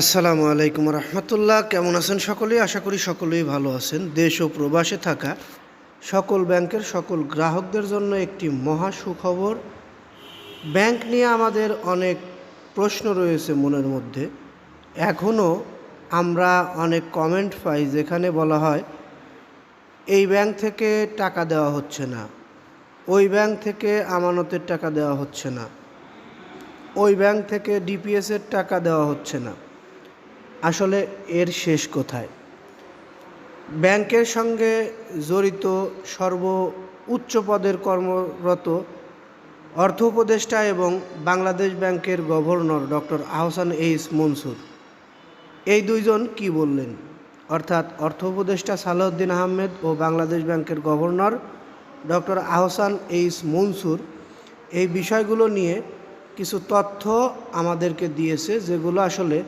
আসসালামু আলাইকুম রহমতুল্লাহ। কেমন আছেন সকলেই আশা করি সকলেই ভালো আছেন। দেশ ও প্রবাসে থাকা সকল ব্যাংকের সকল গ্রাহকদের জন্য একটি মহা সুখবর। ব্যাংক নিয়ে আমাদের অনেক প্রশ্ন রয়েছে মনের মধ্যে। এখনও আমরা অনেক কমেন্ট পাই যেখানে বলা হয়, এই ব্যাংক থেকে টাকা দেওয়া হচ্ছে না। ওই ব্যাংক থেকে আমানতের টাকা দেওয়া হচ্ছে না। ওই ব্যাংক থেকে ডিপিএসের টাকা দেওয়া হচ্ছে না। আসলে এর শেষ কোথায়? ব্যাংকের সঙ্গে জড়িত সর্ব উচ্চ পদের কর্মরত অর্থ উপদেষ্টা এবং বাংলাদেশ ব্যাংকের governor doctor Ahsan H Mansur. এই দুইজন কি বললেন? অর্থাৎ অর্থ উপদেষ্টা সালাউদ্দিন আহমেদ ও বাংলাদেশ ব্যাংকের governor doctor Ahsan H Mansur এই বিষয়গুলো নিয়ে কিছু তথ্য আমাদেরকে দিয়েছে, যেগুলো আসলে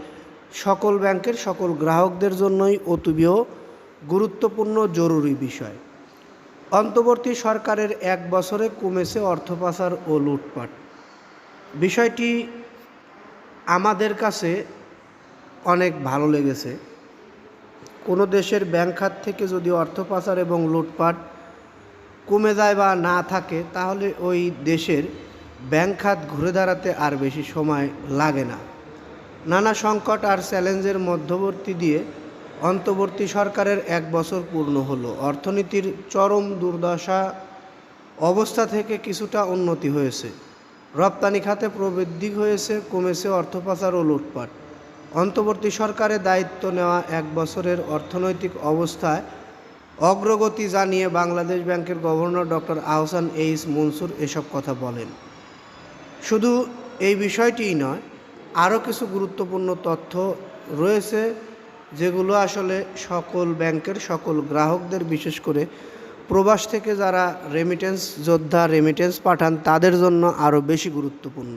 সকল ব্যাংকের সকল গ্রাহকদের জন্যই অতীব গুরুত্বপূর্ণ, জরুরি বিষয়। অন্তর্বর্তী সরকারের এক বছরে কমেছে অর্থ পাচার ও লুটপাট। বিষয়টি আমাদের কাছে অনেক ভালো লেগেছে। কোনো দেশের ব্যাংক খাত থেকে যদি অর্থ পাচার এবং লুটপাট কমে যায় বা না থাকে, তাহলে ওই দেশের ব্যাংক খাত ঘুরে দাঁড়াতে আর বেশি সময় লাগে না। নানা সংকট আর চ্যালেঞ্জের মধ্যবর্তী দিয়ে অন্তর্বর্তী সরকারের এক বছর পূর্ণ হলো। অর্থনীতির চরম দুর্দশা অবস্থা থেকে কিছুটা উন্নতি হয়েছে। রপ্তানি খাতে প্রবৃদ্ধি হয়েছে, কমেছে অর্থ পাচার ও লুটপাট। অন্তর্বর্তী সরকারের দায়িত্ব নেওয়া এক বছরের অর্থনৈতিক অবস্থায় অগ্রগতি জানিয়ে বাংলাদেশ ব্যাংকের governor doctor Ahsan H Mansur এসব কথা বলেন। শুধু এই বিষয়টিই নয় আরও কিছু গুরুত্বপূর্ণ তথ্য রয়েছে, যেগুলো আসলে সকল ব্যাংকের, সকল গ্রাহকদের, বিশেষ করে প্রবাস থেকে যারা রেমিটেন্স যোদ্ধা রেমিটেন্স পাঠান, তাদের জন্য আরও বেশি গুরুত্বপূর্ণ।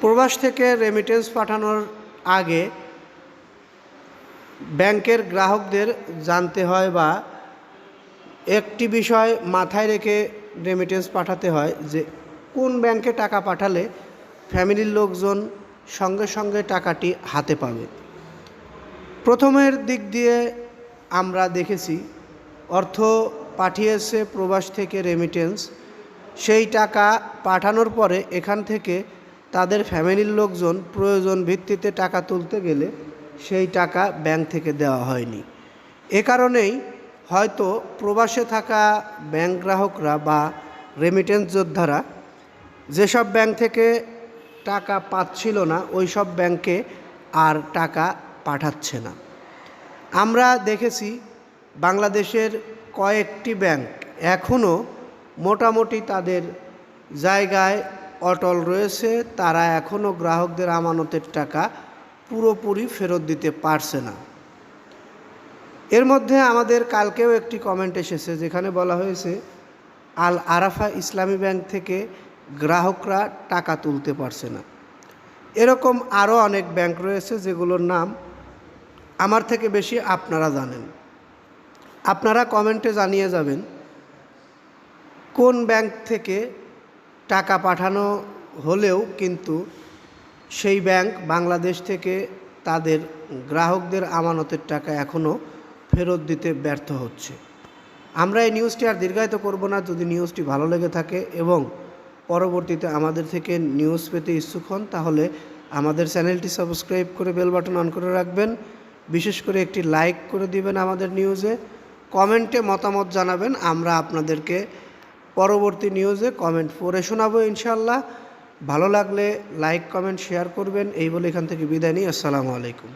প্রবাস থেকে রেমিটেন্স পাঠানোর আগে ব্যাংকের গ্রাহকদের জানতে হয় বা একটি বিষয় মাথায় রেখে রেমিটেন্স পাঠাতে হয় যে কোন ব্যাংকে টাকা পাঠালে ফ্যামিলির লোকজন সঙ্গে সঙ্গে টাকাটি হাতে পাবে। প্রথমের দিক দিয়ে আমরা দেখেছি, অর্থ পাঠিয়েছে প্রবাস থেকে রেমিটেন্স সেই টাকা পাঠানোর পরে এখান থেকে তাদের ফ্যামিলির লোকজন প্রয়োজন ভিত্তিতে টাকা তুলতে গেলে সেই টাকা ব্যাংক থেকে দেওয়া হয়নি। এ কারণেই হয়তো প্রবাসে থাকা ব্যাংক গ্রাহকরা বা রেমিটেন্স যোদ্ধারা যেসব ব্যাংক থেকে টাকা পাচ্ছিল না ওই সব ব্যাংকে আর টাকা পাঠাচ্ছে না। আমরা দেখেছি বাংলাদেশের কয়েকটি ব্যাংক এখনও মোটামুটি তাদের জায়গায় অটল রয়েছে, তারা এখনও গ্রাহকদের আমানতের টাকা পুরোপুরি ফেরত দিতে পারছে না। এর মধ্যে আমাদের কালকেও একটি কমেন্ট এসেছে, যেখানে বলা হয়েছে, আল আরাফা ইসলামী ব্যাংক থেকে গ্রাহকরা টাকা তুলতে পারছে না। এরকম আরও অনেক ব্যাংক রয়েছে যেগুলোর নাম আমার থেকে বেশি আপনারা জানেন। আপনারা কমেন্টে জানিয়ে যাবেন, কোন ব্যাংক থেকে টাকা পাঠানো হলেও কিন্তু সেই ব্যাংক বাংলাদেশ থেকে তাদের গ্রাহকদের আমানতের টাকা এখনও ফেরত দিতে ব্যর্থ হচ্ছে। আমরা এই নিউজটি আর দীর্ঘায়িত করব না যদি নিউজটি ভালো লেগে থাকে এবং পরবর্তীতে আমাদের থেকে নিউজ পেতে ইচ্ছুক হন, তাহলে আমাদের চ্যানেলটি সাবস্ক্রাইব করে বেল বাটন অন করে রাখবেন। বিশেষ করে একটি লাইক করে দিবেন আমাদের নিউজে কমেন্টে মতামত জানাবেন, আমরা আপনাদেরকে পরবর্তী নিউজে কমেন্ট পড়ে শোনাবো ইনশাল্লাহ ভালো লাগলে লাইক কমেন্ট শেয়ার করবেন। এই বলে এখান থেকে বিদায় নিই। আসসালামু আলাইকুম।